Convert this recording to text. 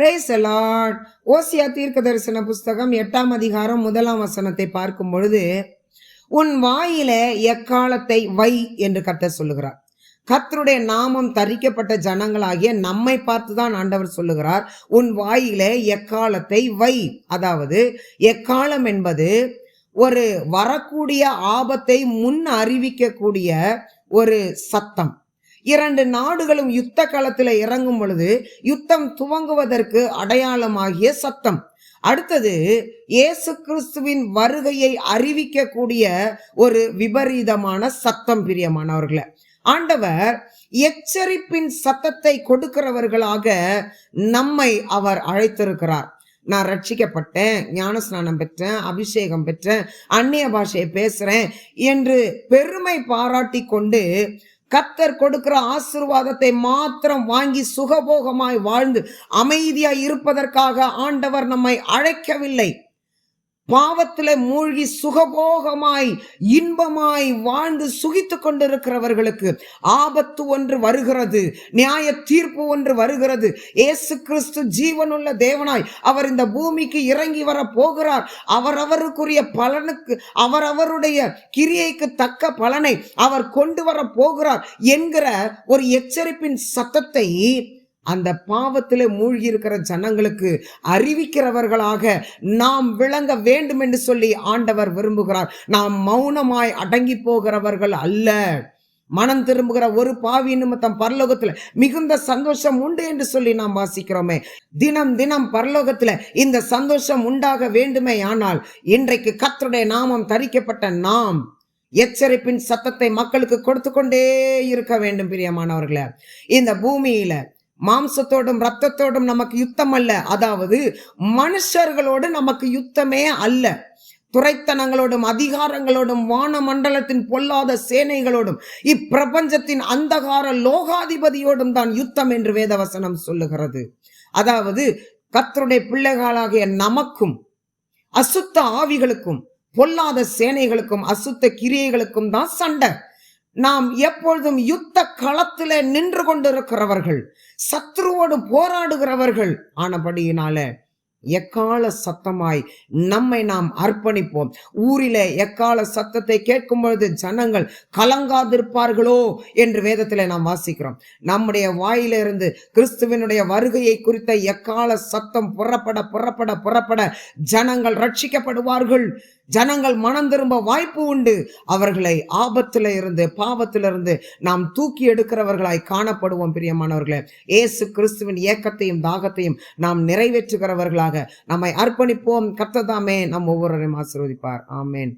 Brace Lord ஓசியா தீர்க்க தரிசன புஸ்தகம் எட்டாம் அதிகாரம் முதலாம் வசனத்தை பார்க்கும் பொழுது உன் வாயிலே எக்காலத்தை வை என்று கர்த்தர் சொல்லுகிறார். கர்த்தருடைய நாமம் தரிக்கப்பட்ட ஜனங்களாகிய நம்மை பார்த்து தான் ஆண்டவர் சொல்லுகிறார். உன் வாயிலே எக்காலத்தை வை அதாவது எக்காலம் என்பது ஒரு வரக்கூடிய ஆபத்தை முன் அறிவிக்கக்கூடிய ஒரு சத்தம். இரண்டு நாடுகளும் யுத்த களத்தில் இறங்கும் பொழுது யுத்தம் துவங்குவதற்கு அடையாளமாகிய சத்தம். அடுத்தது இயேசு கிறிஸ்துவின் வருகையை அறிவிக்கக்கூடிய ஒரு விபரீதமான சத்தம் பிரியமானவர்களை. ஆண்டவர் எச்சரிப்பின் சத்தத்தை கொடுக்கிறவர்களாக நம்மை அவர் அழைத்திருக்கிறார். நான் ரட்சிக்கப்பட்டேன் ஞானஸ்நானம் பெற்றேன் அபிஷேகம் பெற்றேன் அந்நிய பாஷையை பேசுறேன் என்று பெருமை பாராட்டி கொண்டு கத்தர் கொடுக்கிற ஆசிர்வாதத்தை மாத்திரம் வாங்கி சுகபோகமாய் வாழ்ந்து அமைதியாய் இருப்பதற்காக ஆண்டவர் நம்மை அழைக்கவில்லை. பாவத்தில் மூழ்கி சுகபோகமாய் இன்பமாய் வாழ்ந்து சுகித்து கொண்டிருக்கிறவர்களுக்கு ஆபத்து ஒன்று வருகிறது நியாய தீர்ப்பு ஒன்று வருகிறது. ஏசு கிறிஸ்து ஜீவனுள்ள தேவனாய் அவர் இந்த பூமிக்கு இறங்கி வர போகிறார். அவரவருக்குரிய பலனுக்கு அவரவருடைய கிரியைக்கு தக்க பலனை அவர் கொண்டு வர போகிறார் என்கிற ஒரு எச்சரிப்பின் சத்தத்தை அந்த பாவத்தில் மூழ்கி இருக்கிற ஜனங்களுக்கு அறிவிக்கிறவர்களாக நாம் விளங்க வேண்டும் என்று சொல்லி ஆண்டவர் விரும்புகிறார். நாம் மௌனமாய் அடங்கி போகிறவர்கள் அல்ல. மனம் திரும்புகிற ஒரு பாவி நிமித்தம் பரலோகத்தில் மிகுந்த சந்தோஷம் உண்டு என்று சொல்லி நாம் வாசிக்கிறோமே. தினம் தினம் பரலோகத்தில் இந்த சந்தோஷம் உண்டாக வேண்டுமே ஆனால் இன்றைக்கு கத்தருடைய நாமம் தரிக்கப்பட்ட நாம் எச்சரிப்பின் சத்தத்தை மக்களுக்கு கொடுத்து கொண்டே இருக்க வேண்டும் பிரியமானவர்களே. இந்த பூமியில மாம்சத்தோடும் ரத்தத்தோடும் நமக்கு யுத்தம் அல்ல. அதாவது மனுஷர்களோடு நமக்கு யுத்தமே அல்ல. துறைத்தனங்களோடும் அதிகாரங்களோடும் வான மண்டலத்தின் பொல்லாத சேனைகளோடும் இப்பிரபஞ்சத்தின் அந்தகார லோகாதிபதியோடும் தான் யுத்தம் என்று வேதவசனம் சொல்லுகிறது. அதாவது கத்தருடைய பிள்ளைகளாகிய நமக்கும் அசுத்த ஆவிகளுக்கும் பொல்லாத சேனைகளுக்கும் அசுத்த கிரியைகளுக்கும் தான் சண்டை. நாம் எப்பொழுதும் யுத்த களத்தில் நின்று கொண்டிருக்கிறவர்கள் சத்ருவோடு போராடுகிறவர்கள் ஆனபடியினால எக்கால சத்தமாய் நம்மை நாம் அர்ப்பணிப்போம். ஊரிலே எக்கால சத்தத்தை கேட்கும் பொழுது ஜனங்கள் கலங்காதிருப்பார்களோ என்று வேதத்தில் நாம் வாசிக்கிறோம். நம்முடைய வாயிலிருந்து கிறிஸ்துவனுடைய வருகையை குறித்த எக்கால சத்தம் புறப்பட புறப்பட புறப்பட ஜனங்கள் ரட்சிக்கப்படுவார்கள். ஜனங்கள் மனம் திரும்ப வாய்ப்பு உண்டு. அவர்களை ஆபத்தில் இருந்து பாவத்திலிருந்து நாம் தூக்கி எடுக்கிறவர்களாய் காணப்படுவோம் பிரியமானவர்களே. ஏசு கிறிஸ்துவின் இயக்கத்தையும் தாகத்தையும் நாம் நிறைவேற்றுகிறவர்களாக நம்மை அர்ப்பணிப்போம். கத்ததாமே நம் ஒவ்வொருவரையும் ஆசீர்வதிப்பார். ஆமேன்.